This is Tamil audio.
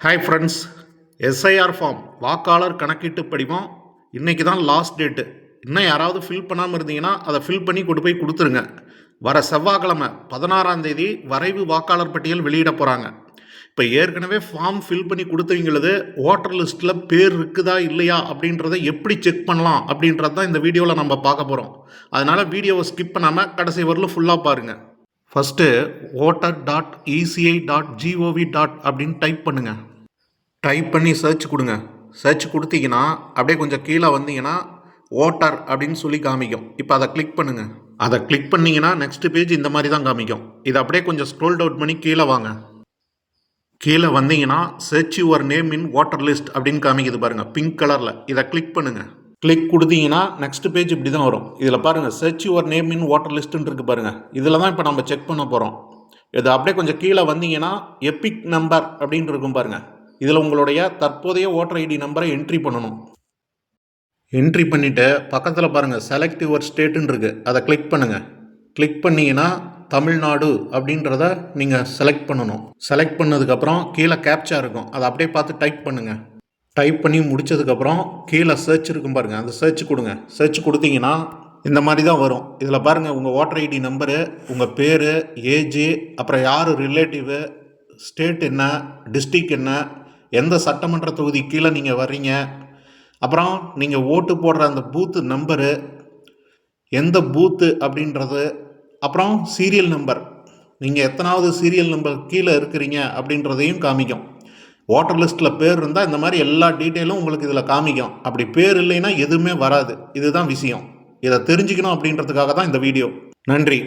ஹாய் ஃப்ரெண்ட்ஸ் எஸ்ஐஆர் ஃபார்ம் வாக்காளர் கணக்கீட்டு படிவம். இன்றைக்கி தான் லாஸ்ட் டேட்டு இன்னும் யாராவது ஃபில் பண்ணாமல் இருந்தீங்கன்னா அதை ஃபில் பண்ணி கொண்டு போய் கொடுத்துருங்க. வர செவ்வாய்க்கிழமை பதினாறாம் தேதி வரைவு வாக்காளர் பட்டியல் வெளியிட போகிறாங்க இப்போ ஏற்கனவே ஃபார்ம் ஃபில் பண்ணி கொடுத்தவங்களது ஓட்டர் லிஸ்ட்டில் பேர் இருக்குதா இல்லையா அப்படின்றத எப்படி செக் பண்ணலாம் அப்படின்றது தான் இந்த வீடியோவில் நம்ம பார்க்க போகிறோம் அதனால் வீடியோவை ஸ்கிப் பண்ணாமல் கடைசி வரலும் ஃபுல்லாக பாருங்கள் first voter dot ECI dot GOV dot அப்படின்னு டைப் பண்ணுங்கள் டைப் பண்ணி சர்ச் கொடுங்க. சர்ச் கொடுத்தீங்கன்னா அப்படியே கொஞ்சம் கீழே வந்தீங்கன்னா ஓட்டர் அப்படின்னு சொல்லி காமிக்கும். இப்போ அதை கிளிக் பண்ணுங்கள் அதை கிளிக் பண்ணீங்கன்னா நெக்ஸ்ட் பேஜ் இந்த மாதிரி தான் காமிக்கும். இதை அப்படியே கொஞ்சம் ஸ்க்ரோல் டவுட் பண்ணி கீழே வாங்க. கீழே வந்தீங்கன்னா search your name in voter list அப்படின்னு காமிக்குது பாருங்கள் பிங்க் கலரில் இதை கிளிக் பண்ணுங்கள் கிளிக் கொடுத்தீங்கன்னா நெக்ஸ்ட் பேஜ் இப்படி தான் வரும். இதில் பாருங்கள் search your name in voter லிஸ்ட்டுன்னு இருக்கு பாருங்கள் இதில் தான் இப்போ நம்ம செக் பண்ண போகிறோம் இது அப்படியே கொஞ்சம் கீழே வந்தீங்கன்னா எபிக் நம்பர் அப்படின்னு இருக்கும் பாருங்கள் இதில் உங்களுடைய தற்போதைய ஓட்டர் ஐடி நம்பரை என்ட்ரி பண்ணணும். என்ட்ரி பண்ணிவிட்டு பக்கத்தில் பாருங்கள் செலக்ட் யுவர் ஸ்டேட்டுன்னு இருக்குது அதை கிளிக் பண்ணுங்கள் கிளிக் பண்ணிங்கன்னா தமிழ்நாடு அப்படின்றத நீங்கள் செலக்ட் பண்ணணும். செலக்ட் பண்ணதுக்கப்புறம் கீழே கேப்ச்சா இருக்கும். அதை அப்படியே பார்த்து டைப் பண்ணுங்கள் டைப் பண்ணி முடிச்சதுக்கப்புறம் கீழே சர்ச் இருக்கும் பாருங்கள் அந்த சர்ச் கொடுங்க. சர்ச் கொடுத்தீங்கன்னா இந்த மாதிரி தான் வரும். இதில் பாருங்கள் உங்கள் ஓட்டர் ஐடி நம்பரு உங்கள் பேர் ஏஜ் அப்புறம் யார் ரிலேட்டிவு ஸ்டேட் என்ன டிஸ்ட்ரிக் என்ன எந்த சட்டமன்ற தொகுதி கீழே நீங்கள் வர்றீங்க? அப்புறம் நீங்கள் ஓட்டு போடுற அந்த பூத்து நம்பரு எந்த பூத்து அப்படின்றது அப்புறம் சீரியல் நம்பர் நீங்கள் எத்தனாவது சீரியல் நம்பர் கீழே இருக்கிறீங்க அப்படின்றதையும் காமிக்கும். ஓட்டர் லிஸ்ட்டில் பேர் இருந்தால் இந்த மாதிரி எல்லா டீட்டெயிலும் உங்களுக்கு இதில் காமிக்கும். அப்படி பேர் இல்லைன்னா எதுவுமே வராது. இதுதான் விஷயம். இதை தெரிஞ்சுக்கணும் அப்படின்றதுக்காக தான் இந்த வீடியோ நன்றி.